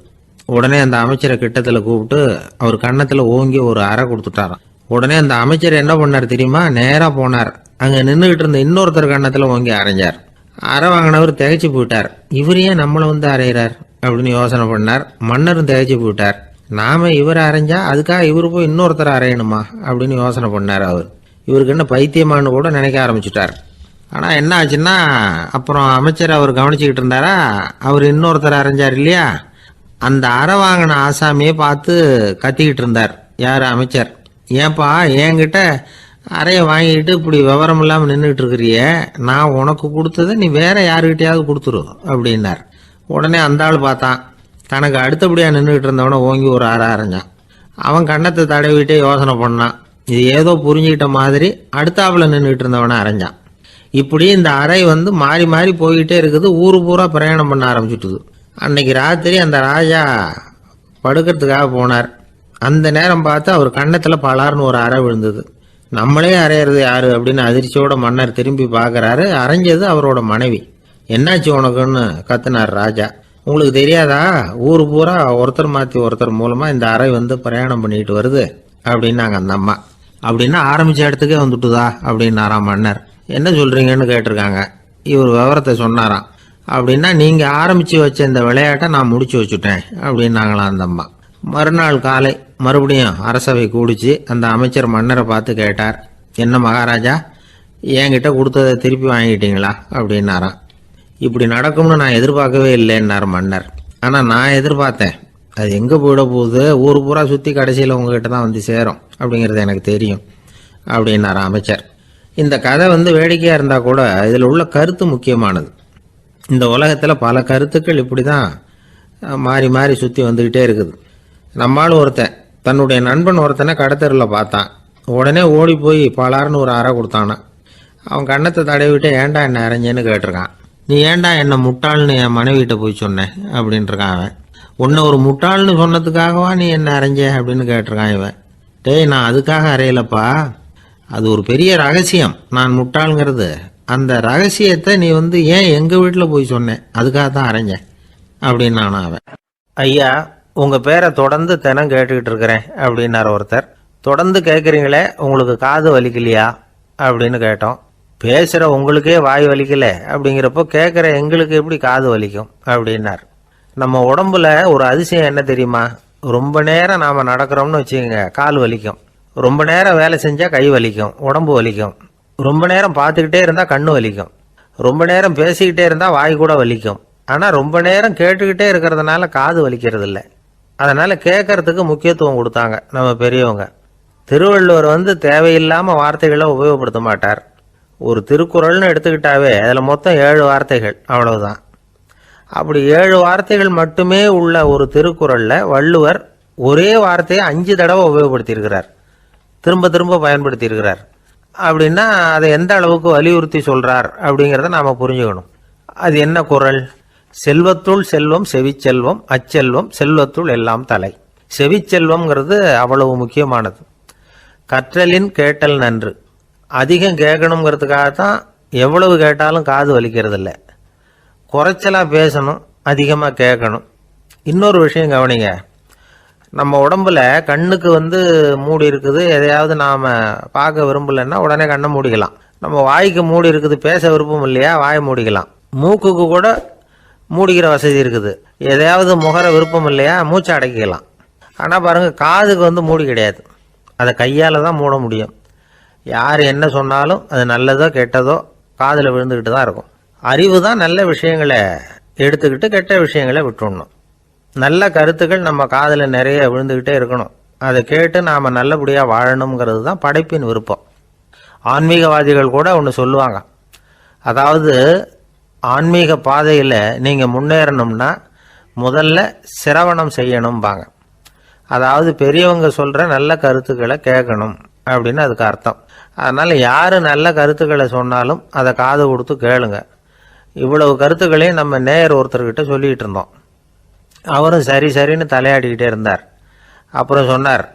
உடனே அந்த அமைச்சரை கிட்டத்தில் கூப்பிட்டு அவர் கன்னத்தில் ஓங்கி ஒரு அறை கொடுத்துட்டாராம். உடனே அந்த அமைச்சர் என்ன பண்ணார் தெரியுமா? நேராக போனார். அங்கே நின்றுக்கிட்டு இருந்த இன்னொருத்தர் கன்னத்தில் ஓங்கி அரைஞ்சார் அறை வாங்கினவர் திகைச்சு போயிட்டார். இவர் ஏன் நம்மளை வந்து அரைகிறார் அப்படின்னு யோசனை பண்ணார். மன்னரும் திகைச்சு போயிட்டார். நாம இவர் அரைஞ்சா அதுக்காக இவர் போய் இன்னொருத்தர் அரையணுமா அப்படின்னு யோசனை பண்ணார் அவர். இவருக்கு என்ன பைத்தியமானு கூட நினைக்க ஆரம்பிச்சிட்டார். ஆனால் என்ன ஆச்சுன்னா அப்புறம் அமைச்சர் அவர் கவனிச்சுக்கிட்டு இருந்தாரா அவர் இன்னொருத்தர் அரைஞ்சார் இல்லையா? அந்த அறை வாங்கின ஆசாமியை பார்த்து கத்திக்கிட்டு இருந்தார். யார் அமைச்சர்? ஏன்பா என்கிட்ட அறையை வாங்கிட்டு இப்படி விவரம் இல்லாமல் நின்றுட்டு இருக்கிறிய நான் உனக்கு கொடுத்ததை நீ வேற யாருக்கிட்டையாவது கொடுத்துரு அப்படின்னார். உடனே அந்த ஆள் பார்த்தான். தனக்கு அடுத்தபடியாக நின்றுக்கிட்டு இருந்தவனை ஓங்கி ஒரு அறை அரைஞ்சான். அவன் கன்னத்தை தடவிட்டே யோசனை பண்ணான். இது ஏதோ புரிஞ்சுக்கிட்ட மாதிரி அடுத்தாப்புல நின்றுக்கிட்டு இருந்தவனை அரைஞ்சான். இப்படி இந்த அறை வந்து மாறி மாறி போய்கிட்டே இருக்குது. ஊரு பூரா பிரயாணம் பண்ண ஆரம்பிச்சுட்டுது. அன்னைக்கு ராத்திரி அந்த ராஜா படுக்கிறதுக்காக போனார். அந்த நேரம் பார்த்து அவர் கன்னத்தில் பலார்னு ஒரு அறை விழுந்தது. நம்மளே அறையிறது யாரு அப்படின்னு அதிர்ச்சியோட மன்னர் திரும்பி பார்க்குறாரு. அரைஞ்சது அவரோட மனைவி. என்னாச்சு உனக்குன்னு? கத்துனார் ராஜா. உங்களுக்கு தெரியாதா? ஊர் பூரா ஒருத்தர் மாற்றி ஒருத்தர் மூலமாக இந்த அறை வந்து பிரயாணம் பண்ணிட்டு வருது. அப்படின்னாங்க அந்த அம்மா. அப்படின்னா ஆரம்பிச்ச இடத்துக்கே வந்துட்டுதா அப்படின்னாராம் மன்னர். என்ன சொல்கிறீங்கன்னு கேட்டிருக்காங்க. இவர் விவரத்தை சொன்னாராம். அப்படின்னா நீங்கள் ஆரம்பித்து வச்ச இந்த விளையாட்டை நான் முடிச்சு வச்சுட்டேன் அப்படின்னாங்களாம் அந்த அம்மா. மறுநாள் காலை மறுபடியும் அரசவை கூடிச்சு அந்த அமைச்சர் மன்னரை பார்த்து கேட்டார். என்ன மகாராஜா என்கிட்ட கொடுத்ததை திருப்பி வாங்கிட்டீங்களா? அப்படின்னாராம். இப்படி நடக்கும்னு நான் எதிர்பார்க்கவே இல்லைன்னார் மன்னர். ஆனால் நான் எதிர்பார்த்தேன். அது எங்கே போயிட போகுது? ஊர் பூரா சுற்றி கடைசியில் உங்ககிட்ட தான் வந்து சேரும். அப்படிங்கிறது எனக்கு தெரியும் அப்படின்னார் அமைச்சர். இந்த கதை வந்து வேடிக்கையாக இருந்தால் கூட இதில் உள்ள கருத்து முக்கியமானது. இந்த உலகத்தில் பல கருத்துக்கள் இப்படி தான் மாறி மாறி சுற்றி வந்துக்கிட்டே இருக்குது. நம்மால் ஒருத்தன் தன்னுடைய நண்பன் ஒருத்தனை கடத்தரில் பார்த்தான். உடனே ஓடி போய் பலாருன்னு ஒரு அறை கொடுத்தானா அவன் கண்ணத்தை தடவிட்டு ஏன்டா என்ன அரைஞ்சேன்னு கேட்டிருக்கான். நீ ஏன்டா என்னை முட்டாள்னு என் மனைவிட்ட போய் சொன்னேன் அப்படின்ட்டுருக்கான் அவன். உன்னை ஒரு முட்டாள்னு சொன்னதுக்காகவா நீ என்ன அரைஞ்ச? அப்படின்னு கேட்டிருக்கான் இவன். டேய் நான் அதுக்காக அறையலப்பா. அது ஒரு பெரிய ரகசியம். நான் முட்டாளுங்கிறது. அந்த ரகசியத்தை நீ வந்து ஏன் எங்கள் வீட்டில் போய் சொன்னேன் அதுக்காக தான் அரைஞ்சேன் அப்படின்னு அவன். ஐயா உங்கள் பேரை தொடர்ந்து தினம் கேட்டுக்கிட்டு இருக்கிறேன் அப்படின்னார் ஒருத்தர். தொடர்ந்து கேட்குறீங்களே உங்களுக்கு காது வலிக்கலையா? அப்படின்னு கேட்டோம். பேசுகிற உங்களுக்கே வாய் வலிக்கல அப்படிங்கிறப்போ கேட்குற எங்களுக்கு எப்படி காது வலிக்கும் அப்படின்னார். நம்ம உடம்புல ஒரு அதிசயம் என்ன தெரியுமா? ரொம்ப நேரம் நாம் நடக்கிறோம்னு வச்சுக்கோங்க கால் வலிக்கும். ரொம்ப நேரம் வேலை செஞ்சால் கை வலிக்கும் உடம்பு வலிக்கும். ரொம்ப நேரம் பார்த்துக்கிட்டே இருந்தால் கண்ணு வலிக்கும். ரொம்ப நேரம் பேசிக்கிட்டே இருந்தால் வாய் கூட வலிக்கும். ஆனால் ரொம்ப நேரம் கேட்டுக்கிட்டே இருக்கிறதுனால காது வலிக்கிறது இல்லை அதனால் கேட்கறதுக்கு முக்கியத்துவம் கொடுத்தாங்க நம்ம பெரியவங்க. திருவள்ளுவர் வந்து தேவையில்லாமல் வார்த்தைகளை உபயோகப்படுத்த மாட்டார். ஒரு திருக்குறள்னு எடுத்துக்கிட்டாவே அதில் மொத்தம் ஏழு வார்த்தைகள் அவ்வளவுதான். அப்படி ஏழு வார்த்தைகள் மட்டுமே உள்ள ஒரு திருக்குறளில் வள்ளுவர் ஒரே வார்த்தையை அஞ்சு தடவை உபயோகப்படுத்தியிருக்கிறார். திரும்ப திரும்ப பயன்படுத்தியிருக்கிறார். அப்படின்னா அதை எந்த அளவுக்கு வலியுறுத்தி சொல்கிறார் அப்படிங்கிறத நாம் புரிஞ்சுக்கணும். அது என்ன குறள்? செல்வத்துள் செல்வம் செவிச்செல்வம் அச்செல்வம் செல்வத்துள் எல்லாம் தலை. செவிச்செல்வம்ங்கிறது அவ்வளவு முக்கியமானது. கற்றலின் கேட்டல் நன்று. அதிகம் கேட்கணுங்கிறதுக்காக தான் எவ்வளவு கேட்டாலும் காது வலிக்கிறது இல்லை பேசணும் அதிகமாக கேட்கணும். இன்னொரு விஷயம் கவனிங்க. நம்ம உடம்புல கண்ணுக்கு வந்து மூடி இருக்குது. எதையாவது நாம் பார்க்க விரும்பலைன்னா உடனே கண்ணை மூடிக்கலாம். நம்ம வாய்க்கு மூடி இருக்குது பேச விருப்பம் இல்லையா வாயை மூடிக்கலாம். மூக்குக்கு கூட மூடிக்கிற வசதி இருக்குது. எதையாவது முகர விருப்பம் இல்லையா மூச்சை அடக்கிக்கலாம். ஆனால் பாருங்கள் காதுக்கு வந்து மூடி கிடையாது. அதை கையால் தான் மூட முடியும். யார் என்ன சொன்னாலும் அது நல்லதோ கெட்டதோ காதில் விழுந்துக்கிட்டு தான் இருக்கும். அறிவு தான் நல்ல விஷயங்களை எடுத்துக்கிட்டு கெட்ட விஷயங்களை விட்டுடணும் நல்ல கருத்துக்கள் நம்ம காதில் நிறைய விழுந்துக்கிட்டே இருக்கணும். அதை கேட்டு நாம் நல்லபடியாக வாழணுங்கிறது தான் படைப்பின் விருப்பம். ஆன்மீகவாதிகள் கூட ஒன்று சொல்லுவாங்க. அதாவது ஆன்மீக பாதையில் நீங்கள் முன்னேறணும்னா முதல்ல சிரவணம் செய்யணும்பாங்க. அதாவது பெரியவங்க சொல்கிற நல்ல கருத்துக்களை கேட்கணும் அப்படின்னு அதுக்கு அர்த்தம். அதனால் யார் நல்ல கருத்துக்களை சொன்னாலும் அதை காது கொடுத்து கேளுங்க. இவ்வளவு கருத்துக்களையும் நம்ம நேயர் ஒருத்தர்கிட்ட சொல்லிகிட்டு இருந்தோம். அவரும் சரி சரின்னு தலையாடிக்கிட்டே இருந்தார். அப்புறம் சொன்னார்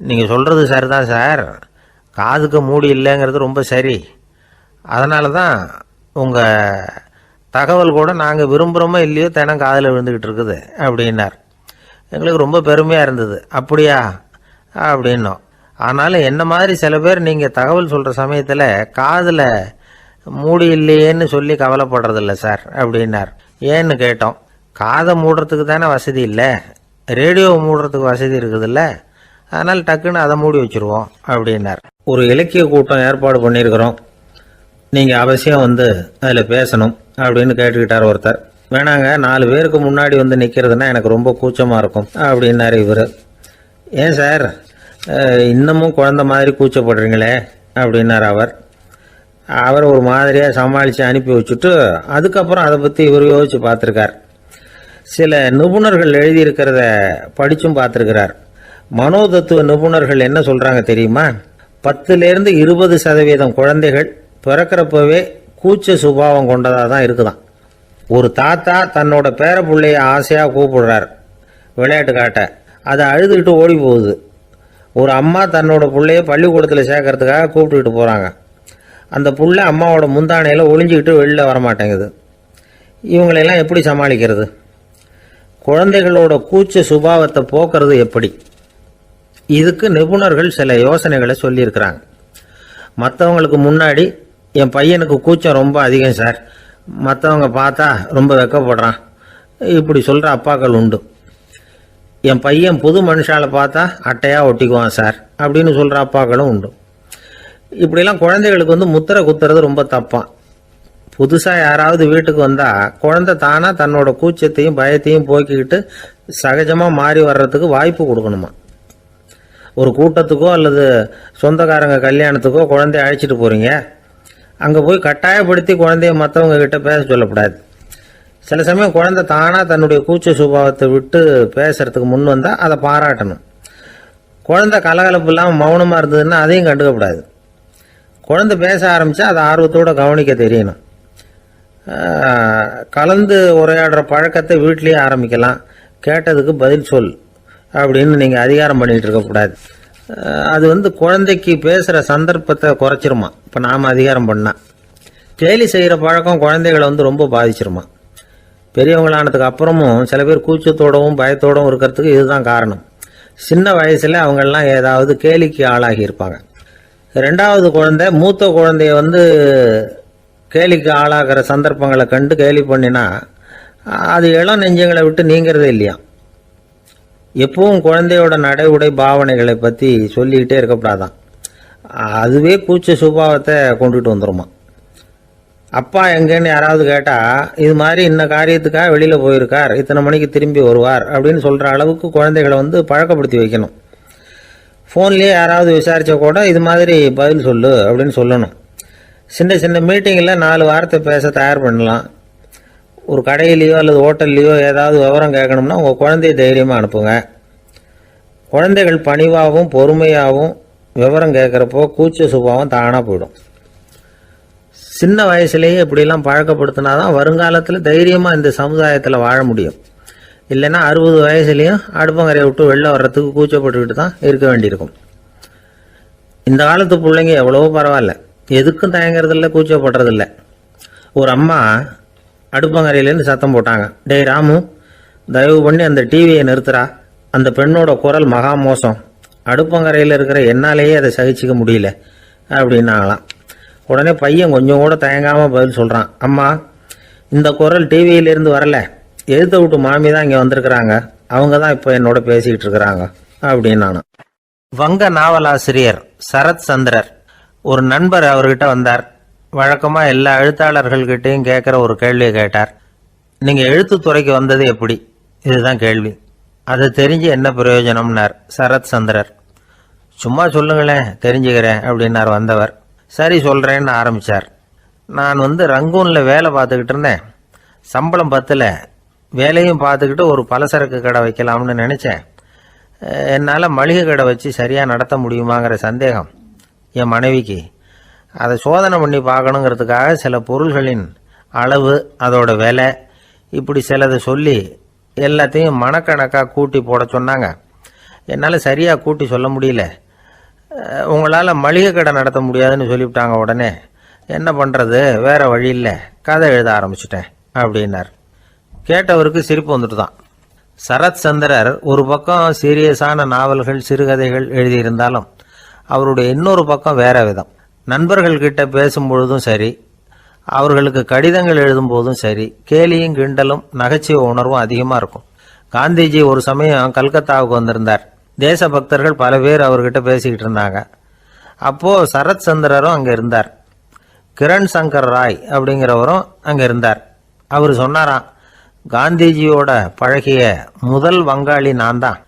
நீங்கள் சொல்கிறது சரிதான் சார். காதுக்கு மூடி இல்லைங்கிறது ரொம்ப சரி. அதனால தான் உங்கள் தகவல் கூட நாங்கள் விரும்புகிறோமோ இல்லையோ தினம் காதில் விழுந்துக்கிட்டு இருக்குது அப்படின்னார். எங்களுக்கு ரொம்ப பெருமையாக இருந்தது. அப்படியா? அப்படின்னோம். ஆனாலும் என்ன மாதிரி சில பேர் நீங்கள் தகவல் சொல்கிற சமயத்தில் காதில் மூடி இல்லையேன்னு சொல்லி கவலைப்படுறதில்ல சார் அப்படின்னார். ஏன்னு கேட்டோம். காதை மூடுறதுக்கு தானே வசதி இல்லை. ரேடியோ மூடுறதுக்கு வசதி இருக்குதுல்ல. அதனால் டக்குன்னு அதை மூடி வச்சுருவோம் அப்படின்னார். ஒரு இலக்கிய கூட்டம் ஏற்பாடு பண்ணியிருக்கிறோம். நீங்கள் அவசியம் வந்து அதில் பேசணும் அப்படின்னு கேட்டுக்கிட்டார் ஒருத்தர். வேணாங்க நாலு பேருக்கு முன்னாடி வந்து நிற்கிறதுனா எனக்கு ரொம்ப கூச்சமாக இருக்கும் அப்படின்னாரு இவர். ஏன் சார்? இன்னமும் குழந்த மாதிரி கூச்சப்படுறீங்களே அப்படின்னார் அவர். அவர் ஒரு மாதிரியாக சமாளித்து அனுப்பி வச்சுட்டு அதுக்கப்புறம் அதை பற்றி இவர் யோசித்து பார்த்துருக்கார். சில நிபுணர்கள் எழுதியிருக்கிறத படித்தும் பார்த்துருக்கிறார். மனோதத்துவ நிபுணர்கள் என்ன சொல்கிறாங்க தெரியுமா? பத்துலேருந்து இருபது சதவீதம் குழந்தைகள் பிறக்கிறப்பவே கூச்ச சுபாவம் கொண்டதாக தான் இருக்குதான். ஒரு தாத்தா தன்னோட பேர பிள்ளைய ஆசையாக கூப்பிடுறார் விளையாட்டு காட்ட. அதை அழுதுகிட்டு ஓடி போகுது. ஒரு அம்மா தன்னோட பிள்ளைய பள்ளிக்கூடத்தில் சேர்க்கறதுக்காக கூப்பிட்டுக்கிட்டு போகிறாங்க அந்த புள்ள அம்மாவோட முந்தானையில் ஒளிஞ்சிக்கிட்டு வெளில வர மாட்டேங்குது இவங்களெல்லாம் எப்படி சமாளிக்கிறது? குழந்தைகளோட கூச்ச சுபாவத்தை போக்குறது எப்படி? இதுக்கு நிபுணர்கள் சில யோசனைகளை சொல்லியிருக்கிறாங்க. மற்றவங்களுக்கு முன்னாடி என் பையனுக்கு கூச்சம் ரொம்ப அதிகம் சார். மற்றவங்க பார்த்தா ரொம்ப வெக்கப்படுறான். இப்படி சொல்கிற அப்பாக்கள் உண்டு. என் பையன் புது மனுஷால பார்த்தா அட்டையாக ஒட்டிக்குவான் சார் அப்படின்னு சொல்கிற அப்பாக்களும் உண்டு. இப்படிலாம் குழந்தைகளுக்கு வந்து முத்திரை குத்துறது ரொம்ப தப்பான் புதுசாக யாராவது வீட்டுக்கு வந்தால் குழந்தை தானாக தன்னோட கூச்சத்தையும் பயத்தையும் போக்கிக்கிட்டு சகஜமாக மாறி வர்றதுக்கு வாய்ப்பு கொடுக்கணுமா? ஒரு கூட்டத்துக்கோ அல்லது சொந்தக்காரங்க கல்யாணத்துக்கோ குழந்தைய அழைச்சிட்டு போகிறீங்க அங்கே போய் கட்டாயப்படுத்தி குழந்தைய மற்றவங்க கிட்ட பேச சொல்லக்கூடாது சில சமயம் குழந்தை தானாக தன்னுடைய கூச்ச சுபாவத்தை விட்டு பேசுறதுக்கு முன் வந்தால் அதை பாராட்டணும். குழந்தை கலகலப்பு இல்லாமல் மௌனமாக இருந்ததுன்னா அதையும் கண்டுக்கக்கூடாது. குழந்தை பேச ஆரம்பித்தா அதை ஆர்வத்தோடு கவனிக்க தெரியணும். கலந்து உரையாடுற பழக்கத்தை வீட்லேயே ஆரம்பிக்கலாம். கேட்டதுக்கு பதில் சொல் அப்படின்னு நீங்கள் அதிகாரம் பண்ணிகிட்டு இருக்கக்கூடாது அது வந்து குழந்தைக்கு பேசுகிற சந்தர்ப்பத்தை குறைச்சிருமா. இப்போ நாம் அதிகாரம் பண்ணால் கேலி செய்கிற பழக்கம் குழந்தைகளை வந்து ரொம்ப பாதிச்சிருமா. பெரியவங்களானதுக்கு அப்புறமும் சில பேர் கூச்சத்தோடவும் பயத்தோடவும் இருக்கிறதுக்கு இதுதான் காரணம். சின்ன வயசில் அவங்கெல்லாம் ஏதாவது கேலிக்கு ஆளாகி இருப்பாங்க. ரெண்டாவது குழந்தை மூத்த குழந்தைய வந்து கேலிக்கு ஆளாகிற சந்தர்ப்பங்களை கண்டு கேலி பண்ணினா அது இளம் நெஞ்சங்களை விட்டு நீங்கிறதே இல்லையா? எப்பவும் குழந்தையோட நடை உடை பாவனைகளை பற்றி சொல்லிக்கிட்டே இருக்கக்கூடாதான். அதுவே கூச்ச சுபாவத்தை கொண்டுட்டு வந்துருமா? அப்பா எங்கேன்னு யாராவது கேட்டால் இது மாதிரி இந்த காரியத்துக்காக வெளியில் போயிருக்கார் இத்தனை மணிக்கு திரும்பி வருவார் அப்படின்னு சொல்கிற அளவுக்கு குழந்தைகளை வந்து பழக்கப்படுத்தி வைக்கணும். ஃபோன்லேயே யாராவது விசாரித்தா கூட இது மாதிரி பதில் சொல்லு அப்படின்னு சொல்லணும். சின்ன சின்ன மீட்டிங்கில் நாலு வார்த்தை பேச தயார் பண்ணலாம். ஒரு கடையிலையோ அல்லது ஹோட்டல்லையோ ஏதாவது விவரம் கேட்கணும்னா உங்கள் குழந்தைய தைரியமாக அனுப்புங்க. குழந்தைகள் பணிவாகவும் பொறுமையாகவும் விவரம் கேட்குறப்போ கூச்ச சுபாவம் தானாக போயிடும். சின்ன வயசுலேயே இப்படிலாம் பழக்கப்படுத்தினா தான் வருங்காலத்தில் தைரியமாக இந்த சமுதாயத்தில் வாழ முடியும். இல்லைன்னா அறுபது வயசுலேயும் அடுப்பங்கரையை விட்டு வெளில வர்றதுக்கு கூச்சப்பட்டுக்கிட்டு தான் இருக்க வேண்டியிருக்கும். இந்த காலத்து பிள்ளைங்க எவ்வளவோ பரவாயில்ல. எதுக்கும் தயங்குறதில்ல கூச்சப்படுறதில்ல. ஒரு அம்மா அடுப்பங்கரையிலேருந்து சத்தம் போட்டாங்க. டேய் ராமு தயவு பண்ணி அந்த டிவியை நிறுத்துறா. அந்த பெண்ணோட குரல் மகா மோசம். அடுப்பங்கரையில் இருக்கிற என்னாலேயே அதை சகிச்சிக்க முடியல அப்படின்னாங்களாம். உடனே பையன் கொஞ்சம் கூட தயங்காமல் பதில் சொல்கிறான் அம்மா இந்த குரல் டிவியிலேருந்து வரல. எழுத்த விட்டு மாமி தான் இங்கே வந்திருக்கிறாங்க. அவங்க தான் இப்போ என்னோட பேசிக்கிட்டு இருக்கிறாங்க. அப்படின்னு நான் வங்க நாவலாசிரியர் சரத் சந்திரர் ஒரு நண்பர் அவர்கிட்ட வந்தார். வழக்கமாக எல்லா எழுத்தாளர்கள்கிட்டையும் கேட்குற ஒரு கேள்வியை கேட்டார். நீங்கள் எழுத்துத்துறைக்கு வந்தது எப்படி? இதுதான் கேள்வி. அது தெரிஞ்சு என்ன பிரயோஜனம்னார் சரத் சந்திரர். சும்மா சொல்லுங்களேன் தெரிஞ்சுக்கிறேன் அப்படின்னார் வந்தவர். சரி சொல்கிறேன்னு ஆரம்பித்தார் நான் வந்து ரங்கூனில் வேலை பார்த்துக்கிட்டு இருந்தேன். சம்பளம் பத்தில். வேலையும் பார்த்துக்கிட்டு ஒரு பலசரக்கு கடை வைக்கலாம்னு நினச்சேன். என்னால் மளிகை கடை வச்சு சரியாக நடத்த முடியுமாங்கிற சந்தேகம் என் மனைவிக்கு. அதை சோதனை பண்ணி பார்க்கணுங்கிறதுக்காக சில பொருள்களின் அளவு அதோட விலை இப்படி சிலதை சொல்லி எல்லாத்தையும் மனக்கணக்காக கூட்டி போட சொன்னாங்க. என்னால் சரியாக கூட்டி சொல்ல முடியல. உங்களால் மளிகை கடை நடத்த முடியாதுன்னு சொல்லிவிட்டாங்க உடனே. என்ன பண்ணுறது வேறு வழி இல்லை. கதை எழுத ஆரம்பிச்சிட்டேன் அப்படின்னார். கேட்டவருக்கு சிரிப்பு வந்துட்டு தான் சரத் சந்திரர் ஒரு பக்கம் சீரியஸான நாவல்கள் சிறுகதைகள் எழுதியிருந்தாலும் அவருடைய இன்னொரு பக்கம் வேற விதம். நண்பர்கள் பேசும்பொழுதும் சரி அவர்களுக்கு கடிதங்கள் எழுதும் போதும் சரி கேலியும் கிண்டலும் நகைச்சுவை உணர்வும் அதிகமாக இருக்கும். காந்திஜி ஒரு சமயம் கல்கத்தாவுக்கு வந்திருந்தார். தேசபக்தர்கள் பல பேர் அவர்கிட்ட பேசிக்கிட்டு இருந்தாங்க. அப்போது சரத் சந்திரரும் அங்கே இருந்தார். கிரண் சங்கர் ராய் அப்படிங்கிறவரும் அங்கே இருந்தார். அவர் சொன்னாராம் காந்திஜியோட பழகிய முதல் வங்காளி நான் தான்.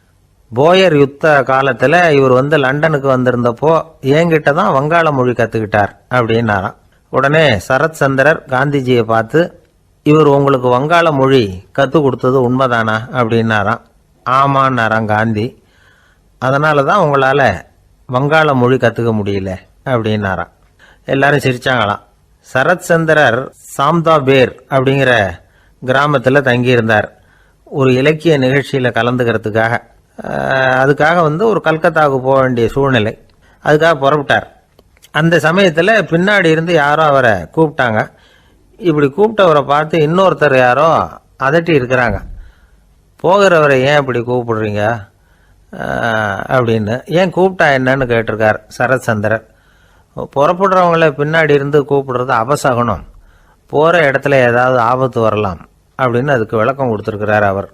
போயர் யுத்த காலத்தில் இவர் வந்து லண்டனுக்கு வந்திருந்தப்போ என்கிட்ட தான் வங்காள மொழி கற்றுக்கிட்டார் அப்படின்னாராம். உடனே சரத் சந்திரர் காந்திஜியை பார்த்து இவர் உங்களுக்கு வங்காள மொழி கற்றுக் கொடுத்தது உண்மைதானா? அப்படின்னாராம். ஆமான்னாராம் காந்தி. அதனால தான் உங்களால் வங்காள மொழி கற்றுக்க முடியல அப்படின்னாராம். எல்லாரும் சிரிச்சாங்களாம். சரத் சந்திரர் சாம்தா பேர் அப்படிங்கிற கிராமத்தில் தங்கியிருந்தார். ஒரு இலக்கிய நிகழ்ச்சியில் கலந்துக்கிறதுக்காக. அதுக்காக வந்து ஒரு கல்கத்தாவுக்கு போக வேண்டிய சூழ்நிலை. அதுக்காக புறப்பட்டார். அந்த சமயத்தில் பின்னாடி இருந்து யாரோ அவரை கூப்பிட்டாங்க. இப்படி கூப்பிட்டவரை பார்த்து இன்னொருத்தர் யாரோ அதட்டி இருக்கிறாங்க. போகிறவரை ஏன் இப்படி கூப்பிடுறீங்க? அப்படின்னு. ஏன் கூப்பிட்டா என்னன்னு கேட்டிருக்கார் சரத்சந்திரர் புறப்படுறவங்கள பின்னாடி இருந்து கூப்பிடுறது அபசகுனம் போகிற இடத்துல ஏதாவது ஆபத்து வரலாம் அப்படின்னு அதுக்கு விளக்கம் கொடுத்துருக்கிறார் அவர்.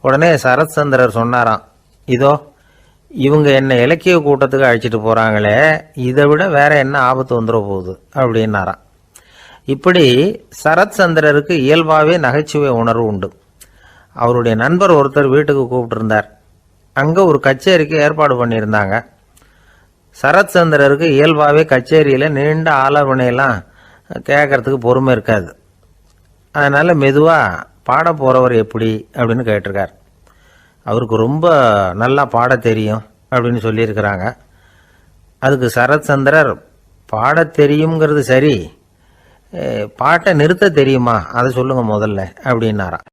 உடனே சரத் சந்திரர் சொன்னாராம் இதோ இவங்க என்னை இலக்கிய கூட்டத்துக்கு அழைச்சிட்டு போகிறாங்களே இதை விட வேற என்ன ஆபத்து வந்துட போகுது? அப்படின்னாராம். இப்படி சரத்சந்திரருக்கு இயல்பாகவே நகைச்சுவை உணர்வு உண்டு. அவருடைய நண்பர் ஒருத்தர் வீட்டுக்கு கூப்பிட்டுருந்தார். அங்கே ஒரு கச்சேரிக்கு ஏற்பாடு பண்ணியிருந்தாங்க. சரத் சந்திரருக்கு இயல்பாகவே கச்சேரியில் நீண்ட ஆலோசனையெல்லாம் கேட்கறதுக்கு பொறுமை இருக்காது. அதனால் மெதுவாக பாட போகிறவர் எப்படி அப்படின்னு கேட்டிருக்கார். அவருக்கு ரொம்ப நல்லா பாட தெரியும் அப்படின்னு சொல்லியிருக்கிறாங்க. அதுக்கு சரத் சந்திரர் பாட தெரியுங்கிறது சரி பாட்டை நிறுத்த தெரியுமா? அதை சொல்லுங்கள் முதல்ல அப்படின்னாராம்.